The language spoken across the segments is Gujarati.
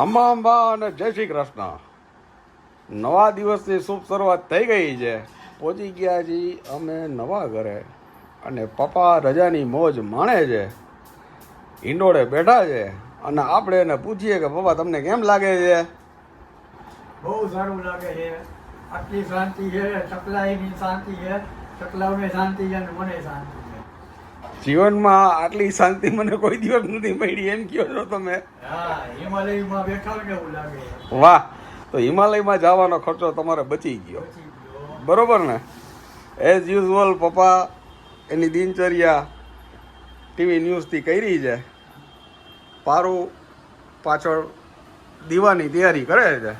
અંબા અને જય શ્રી કૃષ્ણ. નવા દિવસની શુભ શરૂઆત થઈ ગઈ છે. પહોંચી ગયા છીએ અમે નવા ઘરે અને પપ્પા રજાની મોજ માણે છે. ઈંડોળે બેઠા છે અને આપણે એને પૂછીએ કે, પપ્પા, તમને કેમ લાગે છે? બહુ સારું લાગે છે. આટલી શાંતિ છે ટકલાઈની શાંતિ છે, ચકલાઓને શાંતિ છે અને મને શાંતિ જીવનમાં આટલી શાંતિ મને કોઈ દિવસ નથી મળી એમ કહો છો તમે. વાહ તો હિમાલયમાં જવાનો ખર્ચો તમારે બચી ગયો. બરોબર ને? એઝ યુઝવલ પપ્પા એની દિનચર્યા ટીવી ન્યૂઝથી કરી છે. પારું પાછળ દીવાની તૈયારી કરે છે.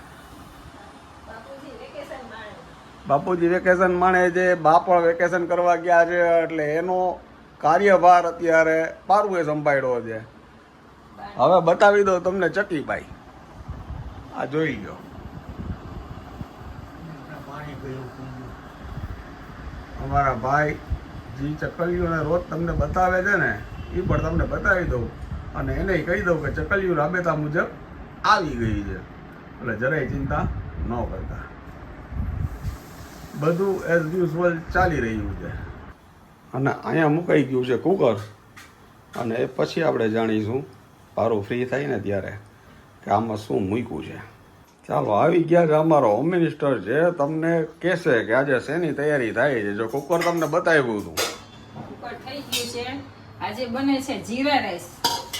બાપુજી વેકેશન માણે. છે બાપણ વેકેશન કરવા ગયા છે એટલે એનો કાર્યભાર અત્યારે પારુએ સંભાળ્યો છે. હવે બતાવી દો તમને ચકીભાઈ. આ જોઈ ગયો. અમારા ભાઈ જે ચકલીઓને રોજ તમને બતાવે છે ને એ પણ તમને બતાવી દઉં. અને એને કહી દઉં કે ચકલીઓ રાબેતા મુજબ આવી ગઈ છે. એટલે જરાય ચિંતા ન કરતા. બધું એઝ યુઝવલ ચાલી રહ્યું છે. અને અહીંયા મુકાઈ ગયું છે કુકર અને એ પછી આપણે જાણીશું પારો ફ્રી થાય ને ત્યારે કે આમાં શું મૂક્યું છે. ચાલો આવી ગયા છે અમારો હોમ મિનિસ્ટર છે તમને કહેશે કે આજે શેની તૈયારી થાય છે. જો કુકર તમને બતાવ્યું હતું. કુકર થઈ ગયું છે. આજે બને છે જીરા રાઈસ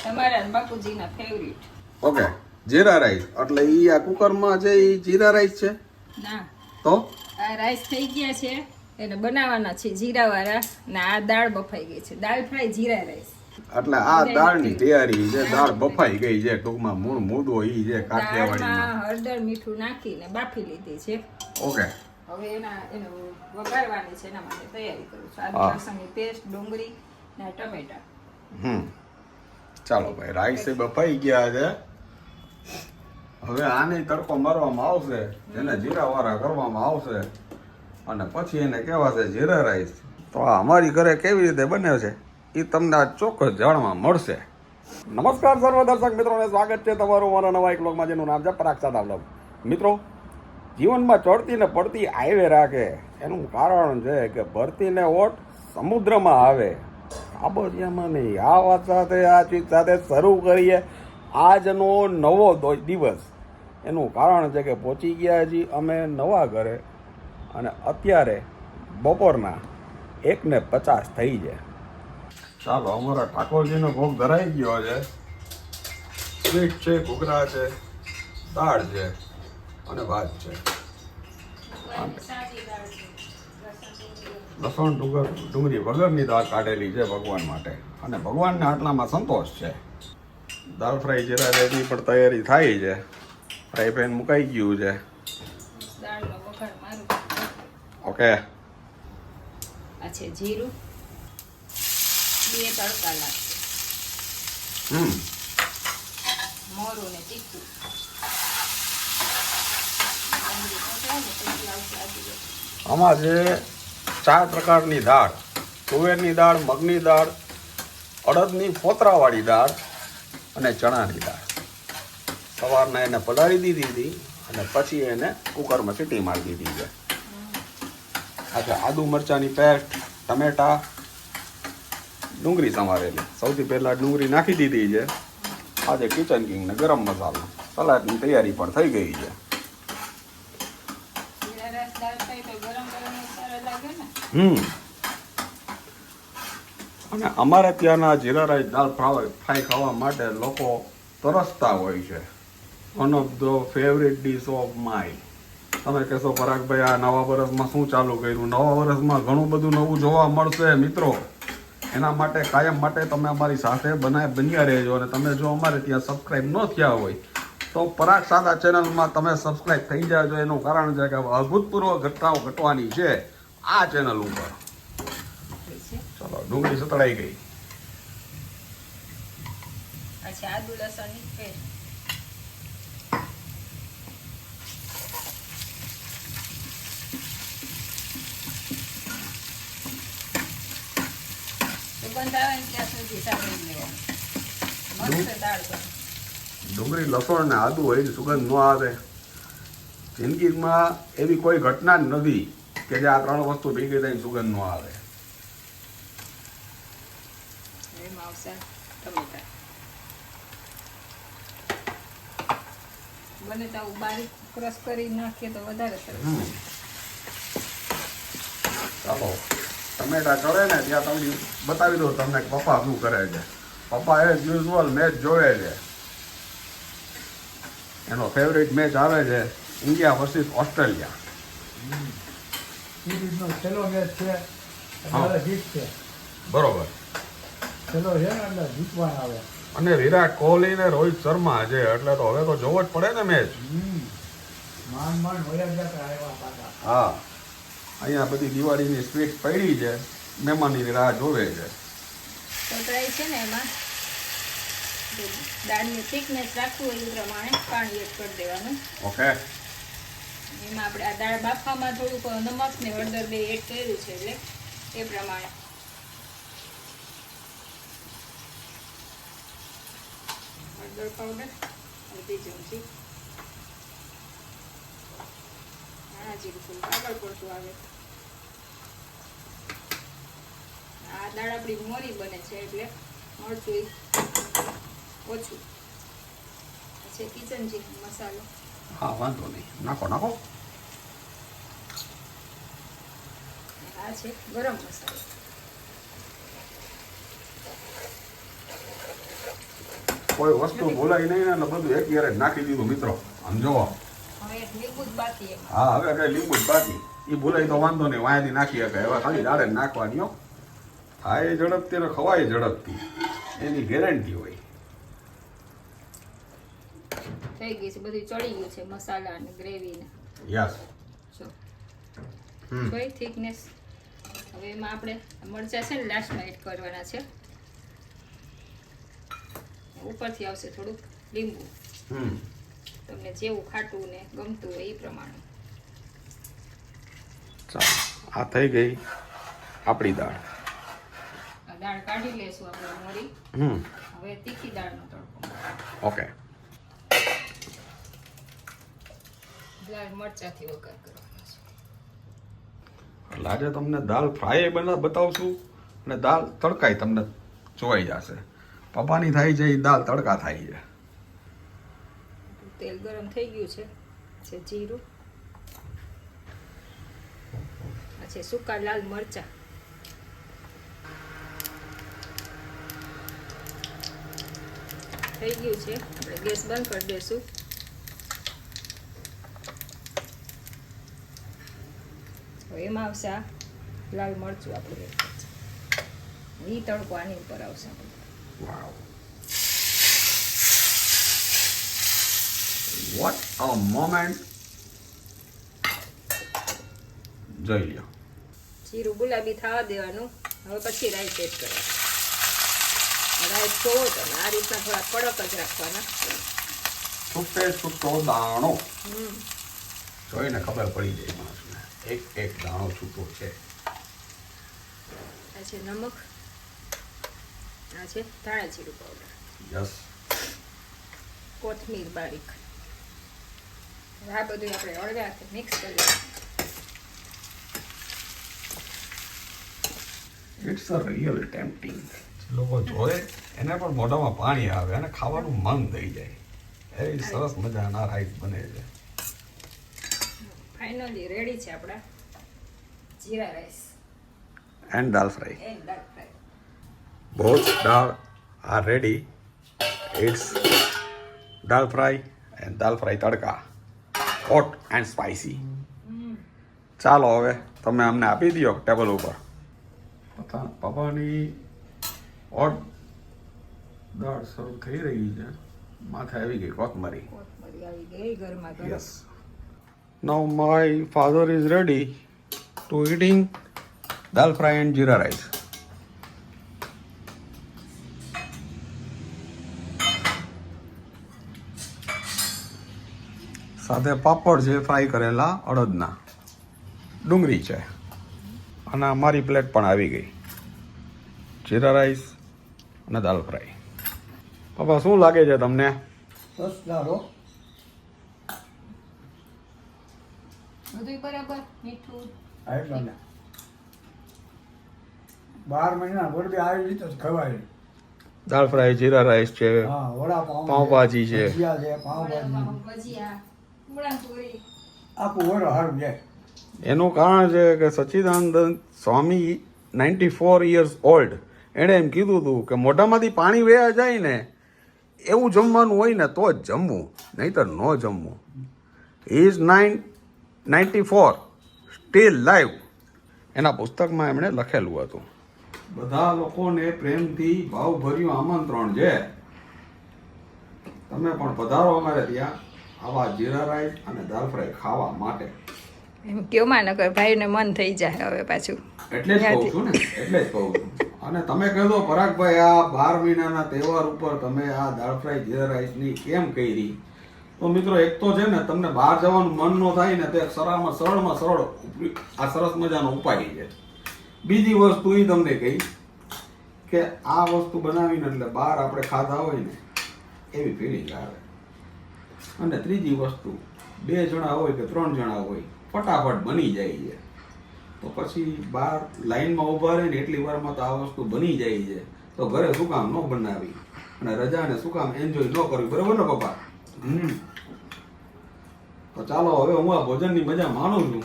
તમારા બાપુજીના ફેવરિટ ઓકે જીરા રાઈસ. એટલે ઈ આ કુકરમાં ઈ જીરા રાઈસ છે? ના. તો? આ રાઈસ થઈ ગયા છે. એને બનાવવાના છે જીરાવાળા. ને આ દાળ બફાઈ ગઈ છે. Dal fry jeera rice. એટલે આ દાળની તૈયારી છે. દાળ બફાઈ ગઈ છે. ટૂંકમાં મૂળ મુદ્દો ઈ છે કાઠિયાવાડીમાં હળદર મીઠું નાખીને બાફી લીધી છે. ઓકે. હવે એના એનો વઘારવાની છે એના માટે તૈયારી કરું છું. આદુ. લસણની પેસ્ટ ડુંગળી ને ટમેટા. હમ. ચાલો ભાઈ રાઈસ એ બફાઈ ગયા છે. હવે આને તડકો મારવામાં આવશે. એને જીરાવાળા કરવામાં આવશે. અને પછી એને કહેવાશે જીરા રાઈસ. તો આ અમારી ઘરે કેવી રીતે બને છે એ તમને આ ચોક્કસ જાણવા મળશે. નમસ્કાર સર્વ દર્શક મિત્રોને, સ્વાગત છે તમારું મારા નવા એક બ્લોગમાં જેનું નામ છે પરાગ સાદા મિત્રો, જીવનમાં ચડતી ને પડતી આવે રાખે. એનું કારણ છે કે ભરતી ને ઓટ સમુદ્રમાં આવે. આબોજિયામાં નહીં. આ વાત સાથે, આ ચીજ સાથે શરૂ કરીએ આજનો નવો દિવસ. એનું કારણ છે કે પહોંચી ગયા છીએ અમે નવા ઘરે. અને અત્યારે બપોરના એક ને પચાસ થઈ છે. ચાલો, અમારા ઠાકોરજીનો ભોગ ધરાઈ ગયો છે. સ્વીટ છે, ઘૂઘરા છે, દાળ છે અને ભાત છે. લસણ ડુંગર ડુંગળી વગરની દાળ કાઢેલી છે ભગવાન માટે. અને ભગવાનને આટલામાં સંતોષ છે. દાળ ફ્રાય જીરા રેડી પણ તૈયારી થાય છે. ફ્રાય પેન મુકાઈ ગયું છે દાળનો વઘાર મારું ઓકે. આ છે જીરું. બે તડકા લાગશે. હમ. મોરું ને તીખું. આમાં છે ચાર પ્રકારની દાળ. તુવેરની દાળ મગની દાળ અડદની ફોતરાવાળી દાળ અને ચણાની દાળ. સવારના એને પલાળી દીધી હતી અને પછી એને કુકરમાં સીટી મારી દીધી છે. આ આદુ મરચાંની પેસ્ટ, ટમેટા, ડુંગળી સમારેલી સૌથી પહેલાં ડુંગળી નાખી દીધી છે. આજે કિચન કિંગને ગરમ મસાલો. સલાડની તૈયારી પણ થઈ ગઈ છે. હમ. અને અમારે ત્યાંના jeera rice dal fry fry ખાવા માટે લોકો તરસતા હોય છે. One of the favourite dish of my તમે કહેશો પરાગભાઈ આ નવા વર્ષમાં શું ચાલુ કર્યું? નવા વર્ષમાં ઘણું બધું નવું જોવા મળશે મિત્રો. એના માટે, કાયમ માટે તમે અમારી સાથે બનાવી બન્યા રહેજો અને તમે જો અમારે ત્યાં સબસ્ક્રાઈબ ન થયા હોય, તો પરાગ સાદા ચેનલમાં તમે સબસ્ક્રાઈબ થઈ જાજો. એનું કારણ છે કે અભૂતપૂર્વ ઘટનાઓ ઘટવાની છે આ ચેનલ ઉપર. ચલો, ડુંગળી સતળાઈ ગઈ. આ છે આદુ લસણની પેસ્ટ સુગંધ ત્યાં સુધી સાંભળી લેવાનું મસ્ત દાળ બને ડુંગળી લસણ ને આદુ હોય સુગંધ ન આવે. જિંદગીમાં એવી કોઈ ઘટના જ નથી કે જે આ ત્રણ વસ્તુ ભેગી થઈને સુગંધ ન આવે. બને તો બારીક ક્રશ કરી નાખીએ તો વધારે સરસ હમ. ચાલો ટમેટા ચડે ને ત્યાં તમને બતાવી દઉં તમને પપ્પા શું કરે છે. પપ્પા એઝ યુઝવલ મેચ જોવે છે. એનો ફેવરેટ મેચ આવે છે ઇન્ડિયા વર્સિસ ઓસ્ટ્રેલિયા. છેલ્લો મેચ છે. જીત છે. બરોબર. છેલ્લો છે ને એટલે જીતવાના આવે અને વિરાટ કોહલી ને રોહિત શર્મા છે એટલે તો હવે તો જોવો જ પડે ને મેચ પાછા. હા. અહીંયા બધી દિવાળીની સ્વીટ પડી છે મહેમાનની રાહ જોવે છે. ટ્રાય છે ને એમાં દાળની થિકનેસ રાખવું હોય એ પ્રમાણે પાણી એડ કરી દેવાનું. ઓકે. એમાં આપણે આ દાળ બાફવામાં થોડુંક નમક ને હળદર બે એડ કર્યું છે એટલે એ પ્રમાણે. હળદર પાવડર અડધી ચમચી ધાણા જીરું પડતું આવે. આ દાળ આપણી મોરી બને છે એટલે મરચું ઓછું. પછી કિચન મસાલો. હા વાંધો નહીં. નાખો નાખો. આ છે ગરમ મસાલો. કોઈ વસ્તુ બોલાય નહીં ને એટલે બધું એક યારે નાખી દીધું મિત્રો. આમ જોવો. હા હવે કઈ લીંબુ જ બાકી. એ બોલાય તો વાંધો નહીં વાયાથી નાખી શકાય. હવે ખાલી દાડે નાખવાની હો. થાય ઝડપથી ખવાય ઝડપથી. એની ગેરંટી હોય. થઈ ગઈ છે બધું ચડી ગયું છે મસાલા અને ગ્રેવી ને. યસ જો. હમ. થિકનેસ હવે એમાં આપણે મરચા છે ને લાસ્ટમાં એડ કરવાના છે. ઉપરથી આવશે થોડુંક લીંબુ. હમ. તમને જેવું ખાટું ને ગમતું હોય એ પ્રમાણે. આ થઈ ગઈ આપણી દાળ. દાળ કાઢી લેશું આપણે મોરી. હમ. હવે તીખી દાળનો તડકો. ઓકે. લાલ મરચાંથી વઘાર કરવાનો છે. એટલે આજે તમને દાળ ફ્રાય બના બતાવશું અને દાળ તડકાય તમને જોવાઈ જશે. પપ્પાની થાય છે એ દાળ તડકા થાય છે. તેલ ગરમ થઈ ગયું છે. છે જીરું. છે સૂકા લાલ મરચા. થઈ ગયું છે. આપણે ગેસ બંધ કરી દઈશું. એમાં આવશે લાલ મરચું આપણે એ તડકો આની ઉપર આવશે વોટ અ મોમેન્ટ જોઈ લ્યો. જીરું ગુલાબી થવા દેવાનું. હવે પછી રાઈસ એડ કરવાનું આ રીતના થોડા કડક જ રાખવાના. છૂટે છૂટો દાણો. જોઈને ખબર પડી જાય માણસને એક એક દાણો છૂટો છે. આ છે નમક. આ છે ધાણા જીરું પાવડર યસ. કોથમીર બારીક. આ બધું આપણે અળગા મિક્સ કરી દઈશું. ઇટ્સ અ રિયલ ટેમ્પટિંગ લોકો જોવે એને પણ મોઢામાં પાણી આવે અને ખાવાનું મન થઈ જાય. એવી સરસ મજાના રાઈસ બને છે. ફાઇનલી રેડી છે આપણા jeera rice and dal fry and dal fry both dal are ready it's dal fry and dal fry tadka hot and spicy ચાલો હવે તમે અમને આપી દો ટેબલ ઉપર. પપ્પાની હોટ દાળ શરૂ થઈ રહી છે. માથે આવી ગઈ કોથમરી now my father is ready to eating dal fry and jeera rice સાથે પાપડ છે ફ્રાય કરેલા અડદના. ડુંગળી છે. અને અમારી પ્લેટ પણ આવી ગઈ. જીરા રાઈસ અને દાલ ફ્રાય. પપ્પા શું લાગે છે તમને? ક્લાસ હો બધું બરાબર? મીઠું? ને. બાર મહિના ગોળબી આવી રીતે જ ખવાય. દાળ ફ્રાય જીરા રાઈસ છે હા વડાપાઉં પાઉંભાજી છે. છે એનું કારણ છે કે Sachchidanand Swami ninety four years old. એણે એમ કીધું હતું કે મોઢામાંથી પાણી વયા જાય ને એવું જમવાનું હોય ને તો જ જમવું નહીતર ન જમવું. Is nine ninety four still live એના પુસ્તકમાં એમણે લખેલું હતું. બધા લોકોને પ્રેમથી ભાવભર્યું આમંત્રણ છે. તમે પણ પધારો અમારે ત્યાં આવા જીરા રાઈસ અને દાળ ફ્રાય ખાવા માટે. એમ કયો માનકર ભાઈને મન થઈ જાય હવે પાછું. એટલે જ કહું છું ને એટલે જ કહું છું. અને તમે કહેજો પરાગભાઈ, આ બાર મહિનાના તહેવાર ઉપર તમે આ દાળ ફ્રાય, જીરા રાઈસની કેમ કરી? તો મિત્રો, એક તો છે ને, તમને બહાર જવાનું મન ન થાય ને, તે સરળમાં સરળમાં સરળ આ સરસ મજાનો ઉપાય છે. બીજી વસ્તુ એ તમને કહી કે આ વસ્તુ બનાવીને એટલે બહાર આપણે ખાધા હોય ને, એવી ફિલિંગ આવે. અને ત્રીજી વસ્તુ, બે જણા હોય કે ત્રણ જણા હોય, ફટાફટ બની જાય છે. તો પછી બહાર લાઈનમાં ઊભા રહીને એટલી વારમાં તો આ વસ્તુ બની જાય છે. તો ઘરે શું કામ ન બનાવી? અને રજાને શું કામ એન્જોય ન કરવી? બરોબર ને પપ્પા? તો ચાલો, હવે હું આ ભોજનની મજા માણું છું.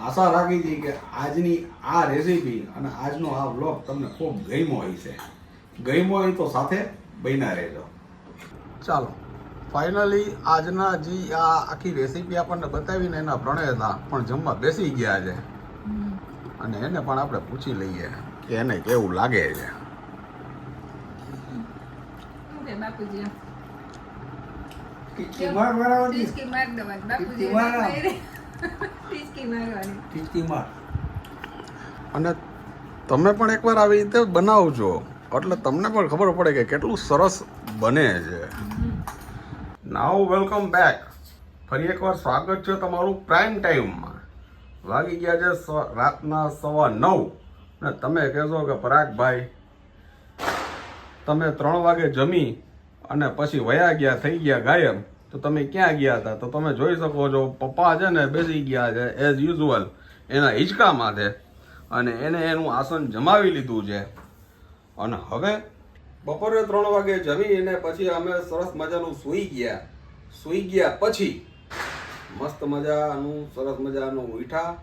આશા રાખી હતી કે આજની આ રેસીપી અને આજનો આ વ્લોગ તમને ખૂબ ગમ્યો છે ગમ્યો હોય તો સાથે બન્યા રહેજો. ચાલો ફાઇનલી આજના જે આ આખી રેસીપી આપણને બતાવીને એના પ્રણય હતા, પણ જમવા બેસી ગયા છે. અને એને પણ આપણે પૂછી લઈએ કે એને કેવું લાગે છે. અને તમે પણ એકવાર આવી રીતે બનાવજો. એટલે તમને પણ ખબર પડે કે કેટલું સરસ બને છે. નાવ વેલકમ બેક ફરી એકવાર સ્વાગત છે તમારું પ્રાઇમ ટાઈમમાં વાગી ગયા છે રાતના સવા નવ. ને તમે કહેશો કે પરાગભાઈ, તમે ત્રણ વાગે જમી અને પછી વયા ગયા, થઈ ગયા ગાયબ, તો તમે ક્યાં ગયા હતા? તો તમે જોઈ શકો છો, પપ્પા છે ને બેસી ગયા છે એઝ યુઝુઅલ એના હિંચકામાં છે અને એને એનું આસન જમાવી લીધું છે. અને હવે બપોરે ત્રણ વાગે જમીને પછી અમે સરસ મજાનું સૂઈ ગયા. સૂઈ ગયા પછી મસ્ત મજાનું, સરસ મજાનું ઉઠા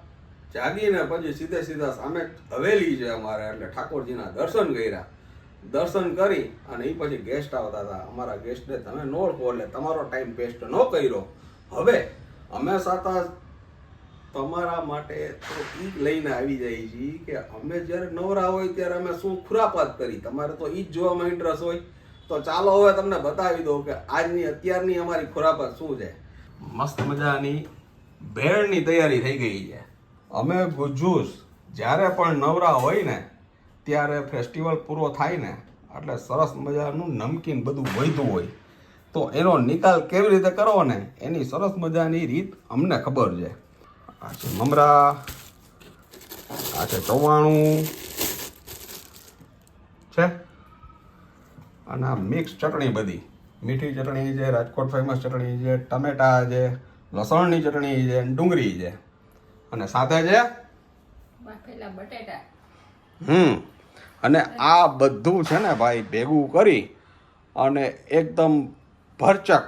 જાગીને પછી સીધે સીધા સામે હવેલી છે અમારે, એટલે ઠાકોરજીના દર્શન કર્યા. દર્શન કરી અને એ પછી ગેસ્ટ આવતા હતા. અમારા ગેસ્ટને તમે ન ઓળખો એટલે તમારો ટાઈમ વેસ્ટ ન કર્યો. હવે અમે સાતા તમારા માટે તો એ લઈને આવી જાય છીએ કે અમે જ્યારે નવરા હોય ત્યારે અમે શું ખુરાપાત કરી? તમારે તો એ જ જોવામાં ઇન્ટરેસ્ટ હોય. તો ચાલો હવે તમને બતાવી દઉં કે આજની, અત્યારની અમારી ખુરાપાત શું છે? મસ્ત મજાની ભેળની તૈયારી થઈ ગઈ છે. અમે ગુજ્જુસ. જ્યારે પણ નવરા હોય ને, ત્યારે ફેસ્ટિવલ પૂરો થાય ને, એટલે સરસ મજાનું નમકીન બધું વધ્યું હોય. તો એનો નિકાલ કેવી રીતે કરવો ને, એની સરસ મજાની રીત અમને ખબર છે. આ છે મમરા, આ છે ચવાણું, છે? અને મિક્સ ચટણી બધી. મીઠી ચટણી છે રાજકોટ ફેમસ ચટણી છે ટમેટા છે લસણની ચટણી છે ડુંગળી છે. અને સાથે છે? બટેટા. હમ. અને આ બધું છે ને ભાઈ ભેગું કરી અને એકદમ ભરચક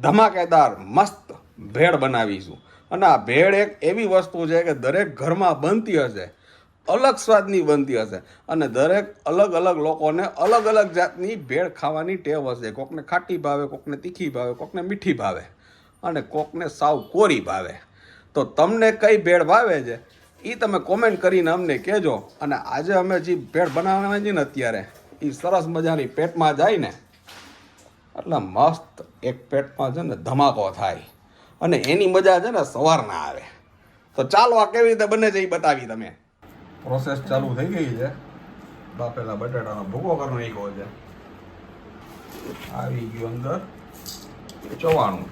ધમાકેદાર મસ્ત ભેળ બનાવીશું. અને આ ભેળ એક એવી વસ્તુ છે કે દરેક ઘરમાં બનતી હશે. અલગ સ્વાદની બનતી હશે. અને દરેક અલગ અલગ લોકોને અલગ અલગ જાતની ભેળ ખાવાની ટેવ હશે. કોકને ખાટી ભાવે, કોકને તીખી ભાવે, કોકને મીઠી ભાવે અને કોકને સાવ કોરી ભાવે. તો તમને કઈ ભેળ ભાવે છે? એ તમે કોમેન્ટ કરીને અમને કહેજો. અને આજે અમે જે ભેળ બનાવવાની છીએ ને અત્યારે એ સરસ મજાની પેટમાં જાય ને, એટલે મસ્ત એક પેટમાં છે ને ધમાકો થાય. અને એની મજા છે ને સવારના આવે. તો ચાલો આ કેવી રીતે બને છે એ બતાવી તમે. પ્રોસેસ ચાલુ થઈ ગઈ છે. બાફેલા બટાટાનો ભૂકો કરી નાખ્યો છે. આવી ગયું અંદર ચવાણું.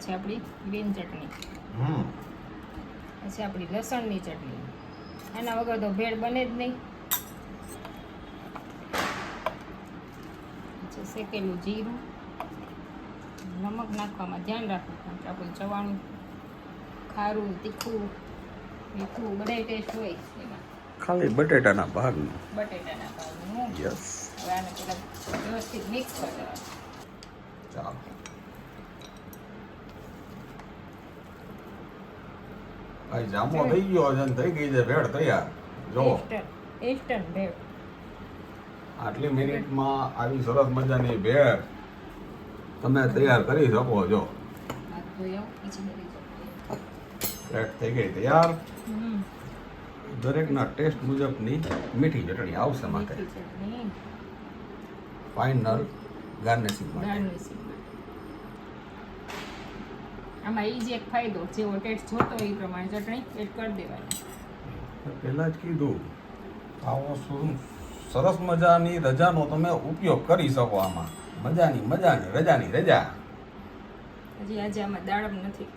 છે આપણી ગ્રીન ચટણી. હમ. પછી આપણી લસણની ચટણી. એના વગર તો ભેળ બને જ નહીં. શેકેલું જીરું. નમક નાખવામાં ધ્યાન રાખવું કારણ કે આપણું ચવાણું ખારું તીખું મીઠું બધા ટેસ્ટ હોય એમાં. ખાલી બટેટાના ભાગનું. બટેટાના ભાવનું યસ હવે આને પેલા વ્યવસ્થિત મિક્સ કરી દેવાનું ચાલો. ભાઈ જામો થઈ ગયો છે ને થઈ ગઈ છે ભેળ તૈયાર. જો ઇન્સ્ટન્ટ ઇન્સ્ટન્ટ ભેળ આટલી મિનિટમાં આવી સરસ મજાની ભેળ તમે તૈયાર કરી શકો છો હાથ ધોઈ આવું પછી બધી જગ્યાએ. ભેળ થઈ ગઈ તૈયાર. દરેકના ટેસ્ટ મુજબની મીઠી ચટણી આવશે માટે. ચટણી. ફાઇનલ ગાર્નિશિંગ માટે. આમાં એ જ એક ફાયદો જેવો ટેસ્ટ જોતો એ પ્રમાણે ચટણી એડ કરી દેવાની. પહેલાં જ કીધું આવો શું સરસ મજાની રજાનો તમે ઉપયોગ કરી શકો આમાં. મજાની મજાની રજાની રજા. હજી આજે આમાં દાડમ નથી.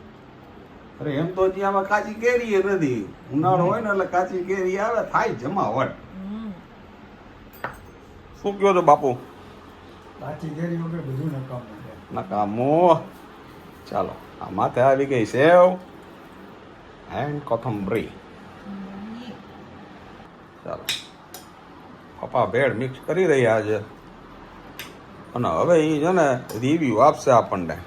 અરે એમ તો આમાં કાચી કેરી નથી. ઉનાળો હોય ને એટલે કાચી કેરી આવે થાય જમાવટ. શું કયો છો બાપુ? કાચી કેરી વગર બધું નકામું નકામો? ચાલો આ માથે આવી ગઈ સેવ એન્ડ કોથમબરી ચાલો. પપ્પા ભેળ મિક્સ કરી રહ્યા છે. અને હવે એ છે ને રિવ્યુ આપશે આપણને.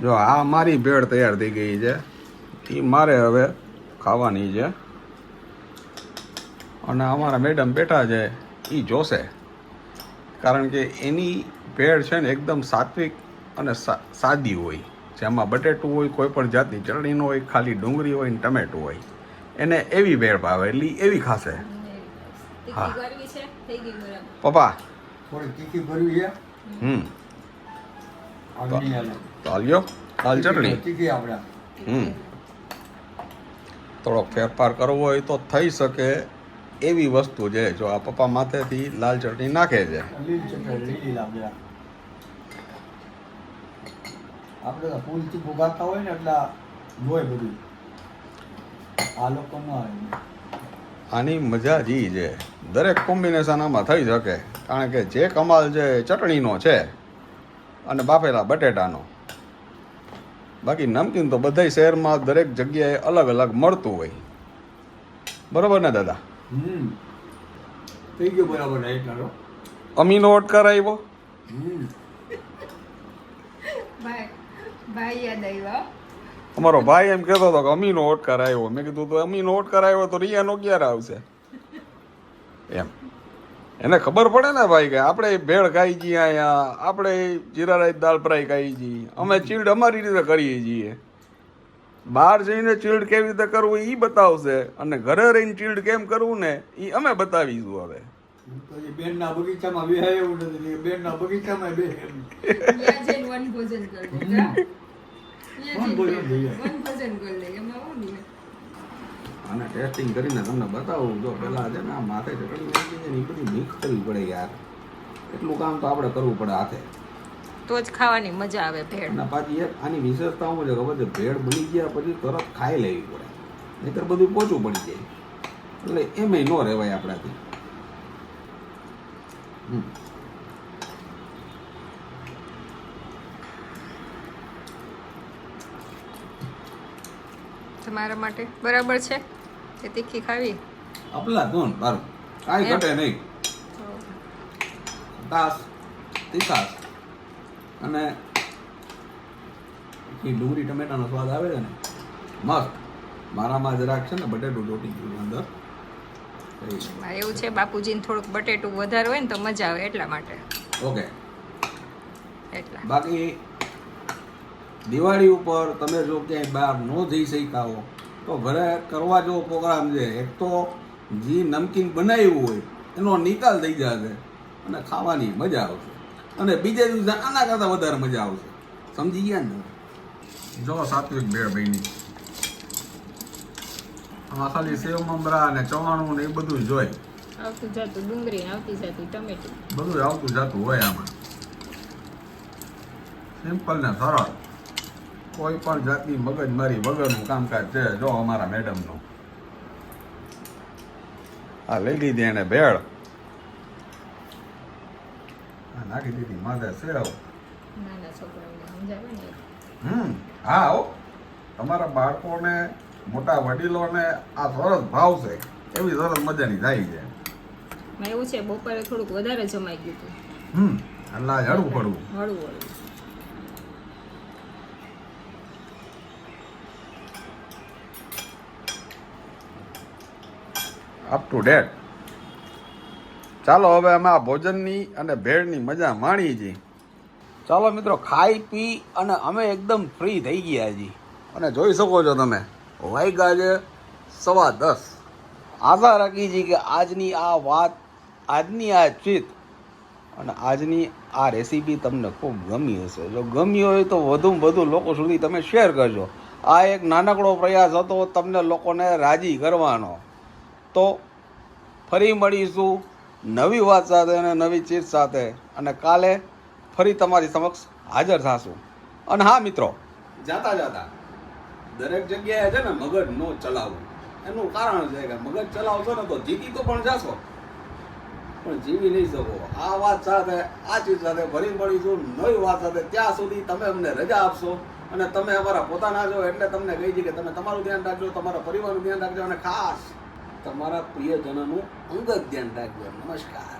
જો આ મારી ભેળ તૈયાર થઈ ગઈ છે. એ મારે હવે ખાવાની છે. અને અમારા મેડમ બેઠા છે એ જોશે. કારણ કે એની ભેળ છે ને એકદમ સાત્વિક અને સા- સાદી હોય. જેમાં બટેટું હોય કોઈ પણ જાતની ચટણીનું હોય ખાલી ડુંગળી હોય ને ટમેટું હોય. એને એવી ભેળ ભાવે એટલે એવી ખાશે. હા. તીખી કરવી છે? થઈ ગઈ બરાબર. પપ્પા. હમ. આગળની હાલે. તો દાલ ચટણી હમ. થોડોક ફેરફાર કરવો હોય તો થઈ શકે એવી વસ્તુ છે જો આ પપ્પા માથેથી લાલ ચટણી નાખે છે. આપણે હોય ને એટલે બધું. આ આની મજા જ છે. દરેક કોમ્બિનેશન આમાં થઈ શકે. કારણ કે જે કમાલ છે ચટણીનો છે અને બાફેલા બટેટાનો. બાકી નમકીન તો બધાય શહેરમાં દરેક જગ્યાએ અલગ અલગ મળતું હોય. બરોબર ને દાદા? થઈ ગયો બરાબર અમીનો ઓટકાર આવ્યો હમ. ભાઈ ભાઈ યાદ આવ્યા? અમારો ભાઈ એમ કહેતો હતો કે અમીનો ઓટકાર આવ્યો મેં કીધું તો અમીનો ઓટકાર આવ્યો તો રિયાનો ક્યારે આવશે? એમ. એને ખબર પડે ને ભાઈ કે આપણે ભેળ ખાઈ છીએ અહીંયા આપણે જીરા રાઈસ દાલ ફ્રાય ખાઈ છીએ અમે ચીલ્ડ અમારી રીતે કરીએ છીએ. બહાર જઈને ચીલ્ડ કેવી રીતે કરવું એ બતાવશે અને ઘરે રહીને ચીલ્ડ કેમ કરવું ને એ અમે બતાવીશું હવે. બેનના બગીચામાં બેહાય એવું નથી બેનના બગીચામાં બે કરી કરી અને ટેસ્ટિંગ કરીને તમને બતાવું. જો પહેલાં છે ને આ માથે ચટણી નાખી છે ને એ બધી મિક્સ કરવી પડે યાર. એટલું કામ તો આપણે કરવું પડે હાથે. તો જ ખાવાની મજા આવે ભેળ. અને પાછી એક આની વિશેષતા શું છે ખબર છે ભેળ બની ગયા પછી તરત ખાઈ લેવી પડે. નહીતર બધું પોચું પડી જાય. એટલે એમાંય ન રહેવાય આપણાથી. હમ. તમારા માટે બરાબર છે? કે તીખી ખાવી. અપલા ધોન બાર કાંઈ ઘટે નહીં. તાસ તીખાસ અને એ ડુંગળી ટમેટાનો સ્વાદ આવે છે ને મસ્ત. મારામાં જરાક છે ને બટેટું ચોટી ગયું અંદર. એવું છે બાપુજીને થોડુંક બટેટું વધારે હોય ને તો મજા આવે એટલા માટે. ઓકે. એટલા. બાકી દિવાળી ઉપર તમે જો ક્યાંય બહાર ન જઈ શક્યા હો તો ઘરે કરવા જેવો પ્રોગ્રામ છે. એક તો જે નમકીન બનાવ્યું હોય એનો નિકાલ થઈ જશે અને ખાવાની મજા આવશે. અને બીજે દિવસે આના કરતાં વધારે મજા આવશે. સમજી ગયા ને? જો સાત્વિક ભેળ ભાઈની આમાં ખાલી સેવ મમરા અને ચવાણું ને એ બધું જોઈ આવતું જતું ડુંગળી આવતી જતી ટમેટું. બધું આવતું જાતું હોય આમાં. સિમ્પલ ને સરળ. કોઈ પણ જાતની મગજમારી વગરનું કામકાજ છે જો અમારા મેડમનું. આ લઈ લીધી એને ભેળ. નાખી દીધી માથે સેવ. હમ હા હો. તમારા બાળકોને મોટા વડીલોને આ સરસ ભાવશે એવી સરસ મજાની થાય છે. એવું છે બપોરે થોડુંક વધારે જમાઈ ગયું હતું. હમ એટલે હળવું પડવું. હળવું હળવું. અપ ટુ ડેટ ચાલો, હવે અમે આ ભોજનની અને ભેળની મજા માણી છીએ. ચાલો મિત્રો, ખાઈ, પી અને અમે એકદમ ફ્રી થઈ ગયા છીએ. અને જોઈ શકો છો તમે વાગ્યા છે સવા દસ. આશા રાખી છીએ કે આજની આ વાત, આજની આ ચીત અને આજની આ રેસીપી તમને ખૂબ ગમી હશે. જો ગમી હોય તો વધુમાં વધુ લોકો સુધી તમે શેર કરજો. આ એક નાનકડો પ્રયાસ હતો, તમને લોકોને રાજી કરવાનો. તો ફરી મળીશું નવી વાત સાથે અને નવી ચીજ સાથે. અને કાલે ફરી તમારી સમક્ષ હાજર થશું. અને હા, મિત્રો. જાતા જાતા. દરેક જગ્યાએ છે ને મગજ નો ચલાવવું એનું કારણ છે કે મગજ ચલાવશો ને તો જીતી તો પણ જાશો. પણ જીવી નહીં શકો. આ વાત સાથે, આ ચીજ સાથે ફરી મળીશું, નવી વાત સાથે. ત્યાં સુધી તમે અમને રજા આપશો અને તમે અમારા પોતાના છો એટલે તમને કહી છે કે તમે તમારું ધ્યાન રાખજો, તમારા પરિવારનું ધ્યાન રાખજો અને ખાસ તમારા પ્રિયજનોનું અંગત ધ્યાન રાખજો. નમસ્કાર.